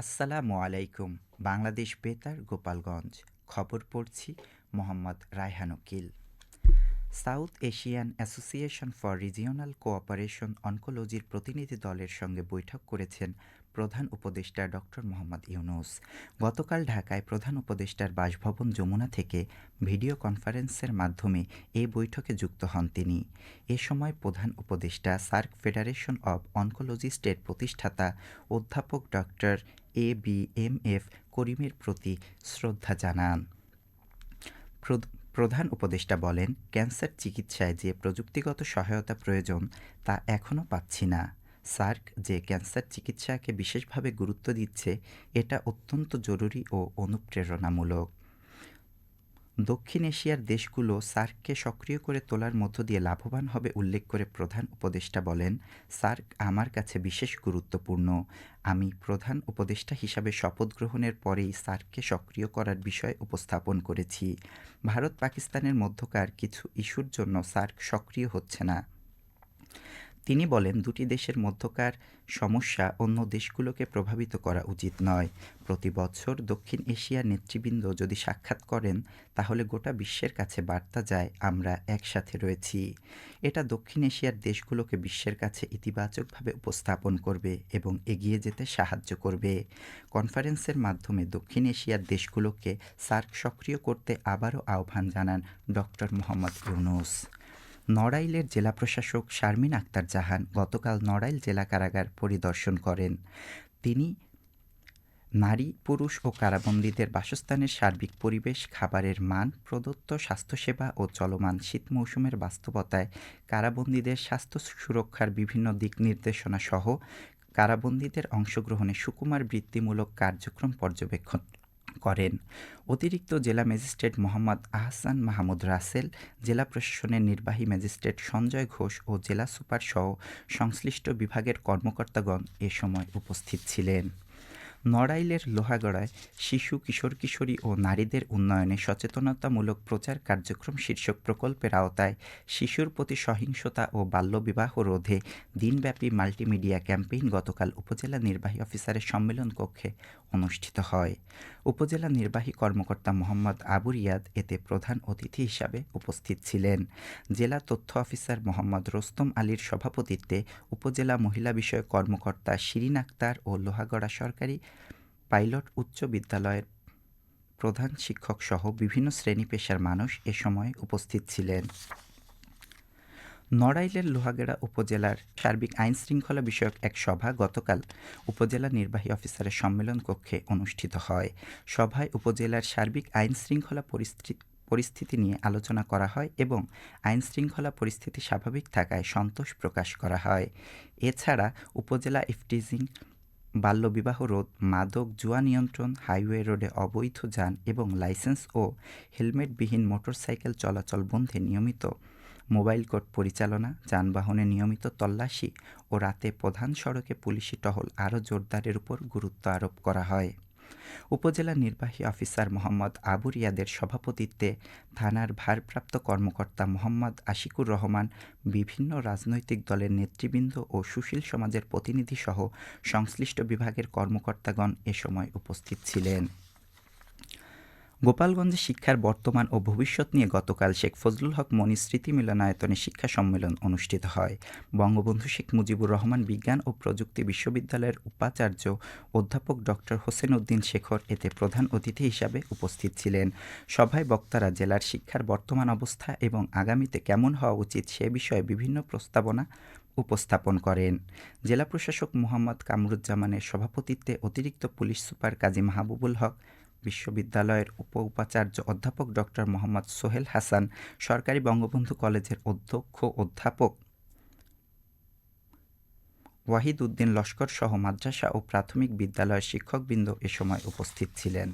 আসসালামু আলাইকুম, বাংলাদেশ বেতার, গোপালগঞ্জ। খবর পড়ছি Mohammad Raihan Ukil. South Asian association for regional cooperation অনকোলজির প্রতিনিধি দলের সঙ্গে বৈঠক করেছেন প্রধান উপদেষ্টা ডক্টর মোহাম্মদ ইউনুস। গতকাল ঢাকায় প্রধান উপদেষ্টার বাসভবন যমুনা থেকে ভিডিও কনফারেন্সের মাধ্যমে এ বৈঠকে যুক্ত হন তিনি। এ সময় প্রধান উপদেষ্টা সার্ক ফেডারেশন অব অনকোলজিস্টের প্রতিষ্ঠাতা অধ্যাপক doctor A B M F করিমের প্রতি শ্রদ্ধা জানান। প্রধান উপদেষ্টা বলেন, ক্যান্সার চিকিৎসায় যে প্রযুক্তিগত সহায়তা প্রয়োজন তা এখনও পাচ্ছি না। সার্ক যে ক্যান্সার চিকিৎসাকে বিশেষভাবে গুরুত্ব দিচ্ছে, এটা অত্যন্ত জরুরি ও অনুপ্রেরণামূলক। দক্ষিণ এশিয়ার দেশগুলো সার্ককে সক্রিয় করে তোলার মধ্য দিয়ে লাভবান হবে উল্লেখ করে প্রধান উপদেষ্টা বলেন, সার্ক আমার কাছে বিশেষ গুরুত্বপূর্ণ। আমি প্রধান উপদেষ্টা হিসাবে শপথ গ্রহণের পরেই সার্ককে সক্রিয় করার বিষয় উপস্থাপন করেছি। ভারত পাকিস্তানের মধ্যকার কিছু ইস্যুর জন্য সার্ক সক্রিয় হচ্ছে না। তিনি বলেন, দুটি দেশের মধ্যকার সমস্যা অন্য দেশগুলোকে প্রভাবিত করা উচিত নয়। প্রতি বছর দক্ষিণ এশিয়ার নেতৃবৃন্দ যদি সাক্ষাৎ করেন, তাহলে গোটা বিশ্বের কাছে বার্তা যায়, আমরা একসাথে রয়েছি। এটা দক্ষিণ এশিয়ার দেশগুলোকে বিশ্বের কাছে ইতিবাচকভাবে উপস্থাপন করবে এবং এগিয়ে যেতে সাহায্য করবে। কনফারেন্সের মাধ্যমে দক্ষিণ এশিয়ার দেশগুলোকে সার্ক সক্রিয় করতে আবারও আহ্বান জানান ডক্টর মোহাম্মদ ইউনুস। নড়াইলের জেলা প্রশাসক শারমিন আক্তার জাহান গতকাল নড়াইল জেলা কারাগার পরিদর্শন করেন। তিনি নারী, পুরুষ ও কারাবন্দীদের বাসস্থানের সার্বিক পরিবেশ, খাবারের মান, প্রদত্ত স্বাস্থ্যসেবা ও চলমান শীত মৌসুমের বাস্তবতায় কারাবন্দীদের স্বাস্থ্য সুরক্ষার বিভিন্ন দিক নির্দেশনা সহ কারাবন্দীদের অংশগ্রহণে সুকুমার বৃত্তিমূলক কার্যক্রম পর্যবেক্ষণ। করেন। অতিরিক্ত জেলা ম্যাজিস্ট্রেট মোহাম্মদ আহসান মাহমুদ রাসেল, জেলা প্রশাসনের নির্বাহী ম্যাজিস্ট্রেট সঞ্জয় ঘোষ ও জেলা সুপার সহ সংশ্লিষ্ট বিভাগের কর্মকর্তাগণ এ সময় উপস্থিত ছিলেন। নড়াইলের লোহাগড়ায় শিশু, কিশোর, কিশোরী ও নারীদের উন্নয়নে সচেতনতামূলক প্রচার কার্যক্রম শীর্ষক প্রকল্পের আওতায় শিশুর প্রতি সহিংসতা ও বাল্যবিবাহ রোধে দিনব্যাপী মাল্টিমিডিয়া ক্যাম্পেইন গতকাল উপজেলা নির্বাহী অফিসারের সম্মেলন কক্ষে অনুষ্ঠিত হয়। উপজেলা নির্বাহী কর্মকর্তা মোহাম্মদ আবু রিয়াদ এতে প্রধান অতিথি হিসাবে উপস্থিত ছিলেন। জেলা তথ্য অফিসার মোহাম্মদ রোস্তম আলীর সভাপতিত্বে উপজেলা মহিলা বিষয়ক কর্মকর্তা শিরিন আক্তার ও লোহাগড়া সরকারি পাইলট উচ্চ বিদ্যালয়ের প্রধান শিক্ষক সহ বিভিন্ন শ্রেণি পেশার মানুষ এ সময় উপস্থিত ছিলেন। নড়াইলের লোহাগড়া উপজেলার সার্বিক আইন শৃঙ্খলা বিষয়ক এক সভা গতকাল উপজেলা নির্বাহী অফিসারের সম্মেলন কক্ষে অনুষ্ঠিত হয়। সভায় উপজেলার সার্বিক আইন শৃঙ্খলা পরিস্থিতি পরিস্থিতি নিয়ে আলোচনা করা হয় এবং আইন শৃঙ্খলা পরিস্থিতি স্বাভাবিক থাকায় সন্তোষ প্রকাশ করা হয়। এছাড়া উপজেলা ইফটিজিং বাল্যবিবাহ রোধ, মাদক, জুয়া নিয়ন্ত্রণ, হাইওয়ে রোডে অবৈধ যান এবং লাইসেন্স ও হেলমেটবিহীন মোটরসাইকেল চলাচল বন্ধে নিয়মিত। মোবাইল কোর্ট পরিচালনা, যানবাহনে নিয়মিত তল্লাশি ও রাতে প্রধান সড়কে পুলিশি টহল আরও জোরদারের উপর গুরুত্ব আরোপ করা হয়। উপজেলা নির্বাহী অফিসার মোহাম্মদ আবু রিয়াদের সভাপতিত্বে থানার ভারপ্রাপ্ত কর্মকর্তা মোহাম্মদ আশিকুর রহমান, বিভিন্ন রাজনৈতিক দলের নেতৃবৃন্দ ও সুশীল সমাজের প্রতিনিধিসহ সংশ্লিষ্ট বিভাগের কর্মকর্তাগণ এ সময় উপস্থিত ছিলেন। গোপালগঞ্জে শিক্ষার বর্তমান ও ভবিষ্যৎ নিয়ে গতকাল শেখ ফজলুল হক মনি স্মৃতি মিলনায়তনে শিক্ষা সম্মেলন অনুষ্ঠিত হয়। বঙ্গবন্ধু শেখ মুজিবুর রহমান বিজ্ঞান ও প্রযুক্তি বিশ্ববিদ্যালয়ের উপাচার্য অধ্যাপক ডক্টর হোসেন উদ্দিন শেখর এতে প্রধান অতিথি হিসাবে উপস্থিত ছিলেন। সভায় বক্তারা জেলার শিক্ষার বর্তমান অবস্থা এবং আগামীতে কেমন হওয়া উচিত সে বিষয়ে বিভিন্ন প্রস্তাবনা উপস্থাপন করেন। জেলা প্রশাসক মোহাম্মদ কামরুজ্জামানের সভাপতিত্বে অতিরিক্ত পুলিশ সুপার কাজী মাহবুবুল হক বিশ্ববিদ্যালয়ের উপ উপাচার্য অধ্যাপক ডক্টর মোহাম্মদ সোহেল হাসান, সরকারি বঙ্গবন্ধু কলেজের অধ্যক্ষ অধ্যাপক ওয়াহিদ উদ্দিন লস্কর সহ মাদ্রাসা ও প্রাথমিক বিদ্যালয়ের শিক্ষকবৃন্দ এ সময় উপস্থিত ছিলেন।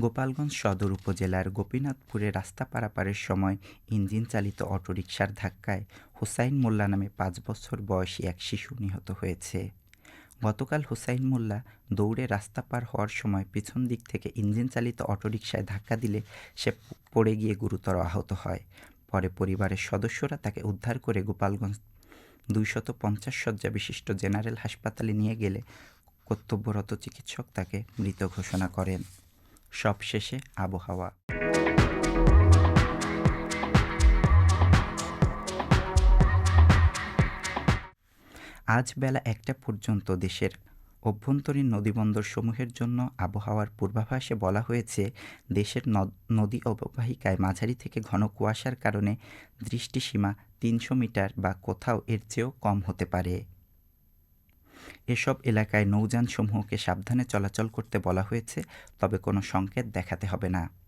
গোপালগঞ্জ সদর উপজেলার গোপীনাথপুরে রাস্তা পারাপারের সময় ইঞ্জিন চালিত অটোরিকশার ধাক্কায় হুসাইন মোল্লা নামে পাঁচ বছর বয়সী এক শিশু নিহত হয়েছে। গতকাল হুসাইন মোল্লা দৌড়ে রাস্তা পার হওয়ার সময় পিছন দিক থেকে ইঞ্জিন চালিত অটোরিকশায় ধাক্কা দিলে সে পড়ে গিয়ে গুরুতর আহত হয়। পরে পরিবারের সদস্যরা তাকে উদ্ধার করে গোপালগঞ্জ দুইশত পঞ্চাশ শয্যা বিশিষ্ট জেনারেল হাসপাতালে নিয়ে গেলে কর্তব্যরত চিকিৎসক তাকে মৃত ঘোষণা করেন। সবশেষে আবহাওয়া। আজ বেলা একটা পর্যন্ত দেশের অভ্যন্তরীণ নদীবন্দরসমূহের জন্য আবহাওয়ার পূর্বাভাসে বলা হয়েছে, দেশের নদ- অববাহিকায় মাঝারি থেকে ঘন কুয়াশার কারণে দৃষ্টিসীমা তিনশো মিটার বা কোথাও এর চেয়েও কম হতে পারে। এসব এলাকায় নৌযানসমূহকে সাবধানে চলাচল করতে বলা হয়েছে, তবে কোনো সংকেত দেখাতে হবে না।